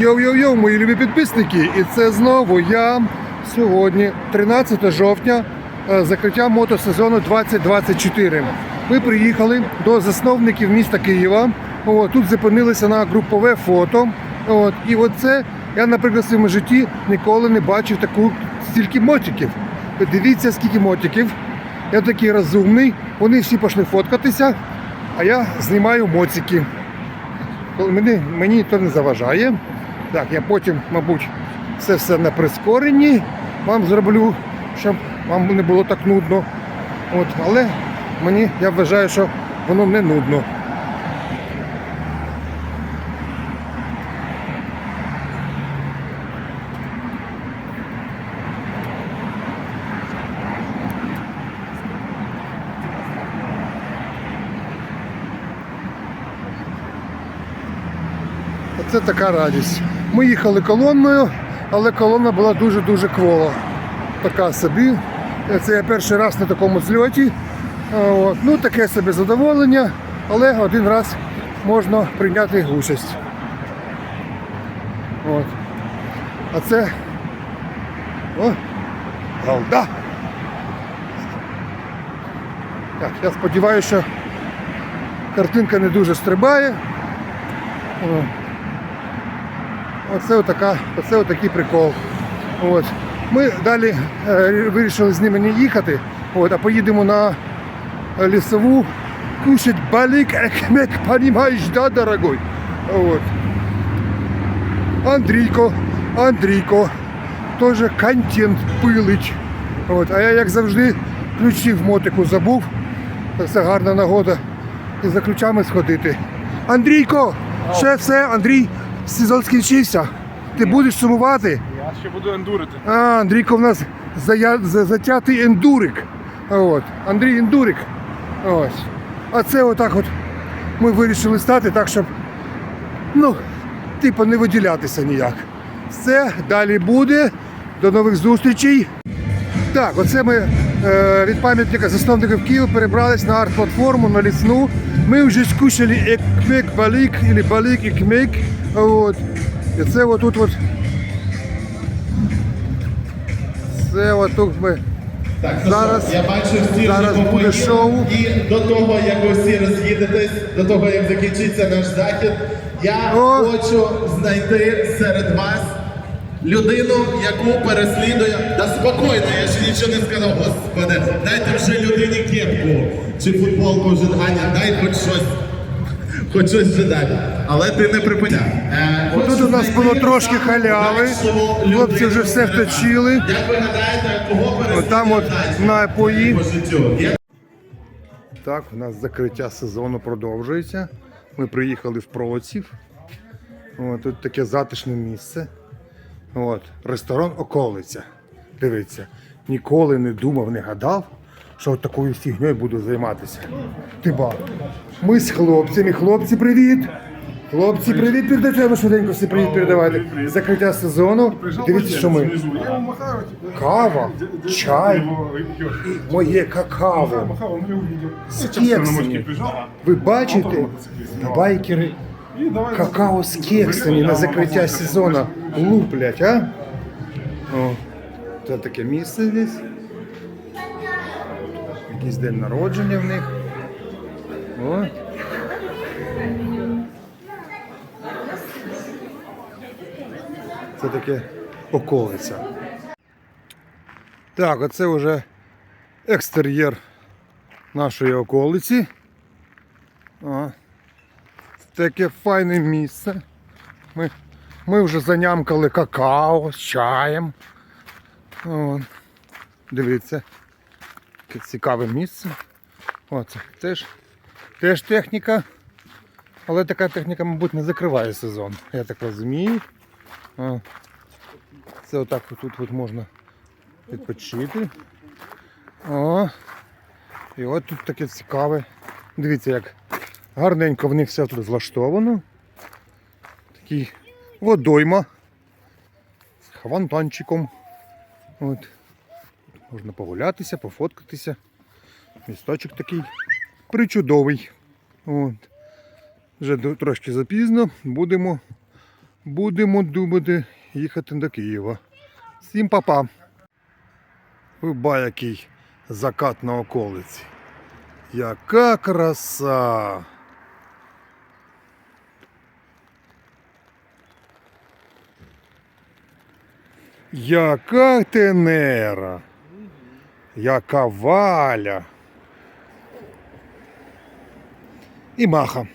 Йоу-йоу-йоу, мої любі підписники! І це знову я сьогодні, 13 жовтня, е, закриття мотосезону 2024. Ми приїхали до засновників міста Києва. О, тут зупинилися на групове фото. От, і оце я, наприклад, в своєму житті ніколи не бачив таку стільки мотиків. Дивіться, скільки мотиків. Я такий розумний. Вони всі пішли фоткатися, а я знімаю моцики. Мені, мені то не заважає. Так, я потім, мабуть, це все на прискоренні вам зроблю, щоб вам не було так нудно. От, але мені я вважаю, що воно не нудно. Оце така радість. Ми їхали колонною, але колона була дуже-дуже квола. Така собі. Це я перший раз на такому зльоті. От. Ну, таке собі задоволення, але один раз можна прийняти участь. От. А це. О, голда. Так, я сподіваюся, що картинка не дуже стрибає. О. Оце, отака, оце отакий прикол. От. Ми далі е, вирішили з ними не їхати, от, а поїдемо на е, лісову кушать балик екмек, понімаєш, да, дорогой? От. Андрійко, Андрійко, теж контент пилить. От. А я, як завжди, ключі в мотику забув. Це гарна нагода і за ключами сходити. Андрійко, ще все, Андрій, сезон скінчився. Ти будеш сумувати? Я ще буду ендурити. А, Андрійко в нас зая... за- затятий ендурик. От. Андрій ендурик. Ось. А це отак от ми вирішили стати так, щоб ну, типу не виділятися ніяк. Все, далі буде. До нових зустрічей. Так, оце ми від пам'ятника засновників Києва перебрались на арт-платформу, на лісну. Ми вже скушали екмек балик, або балик екмек. От. І це отут от це отут ми Так, ну Зараз- я бачу всі зараз буде шоу. І до того, як ви всі роз'їдетесь, до того, як закінчиться наш захід, я О! хочу знайти серед вас людину, яку переслідує. Да спокійно, я ще нічого не сказав, господи, дайте вже людині кепку чи футболку вже Аня, дай хоч щось. Хоч щось вже дай. Але ти не припиняй. Е, Тут у нас було трошки халяви. Хлопці вже все серед вточили. Як ви гадаєте, кого переслідує Отам от напої. по життю? Є Так, у нас закриття сезону продовжується. Ми приїхали в Проців. Тут таке затишне місце. От, ресторан Околиця. Дивіться, ніколи не думав, не гадав, що такою фігньою буду займатися. Ти ба. Ми з хлопцями. Хлопці, привіт! Хлопці, привіт, передайте, ви швиденько всі привіт передавайте. Закриття сезону. Дивіться, що ми. Кава, чай моє какао. З кексами. Ви бачите? Байкери какао з кексами на закриття сезону луплять, а? О, це таке місце десь. Якийсь день народження в них. О. Це таке околиця. Так, оце вже екстер'єр нашої околиці. О, таке файне місце. Ми, ми вже занямкали какао з чаєм. О, дивіться, яке цікаве місце. Оце теж, теж техніка. Але така техніка, мабуть, не закриває сезон, я так розумію. О, це отак тут от можна відпочити. О, і от тут таке цікаве. Дивіться, як гарненько в них все тут злаштовано. Такий водойма з хвантанчиком. От. Можна погулятися, пофоткатися. Місточок такий причудовий. От. Вже трошки запізно будемо будемо думати їхати до Києва. Всім па-па. Виба який закат на околиці. Яка краса! Яка тенера! Яка валя! І маха.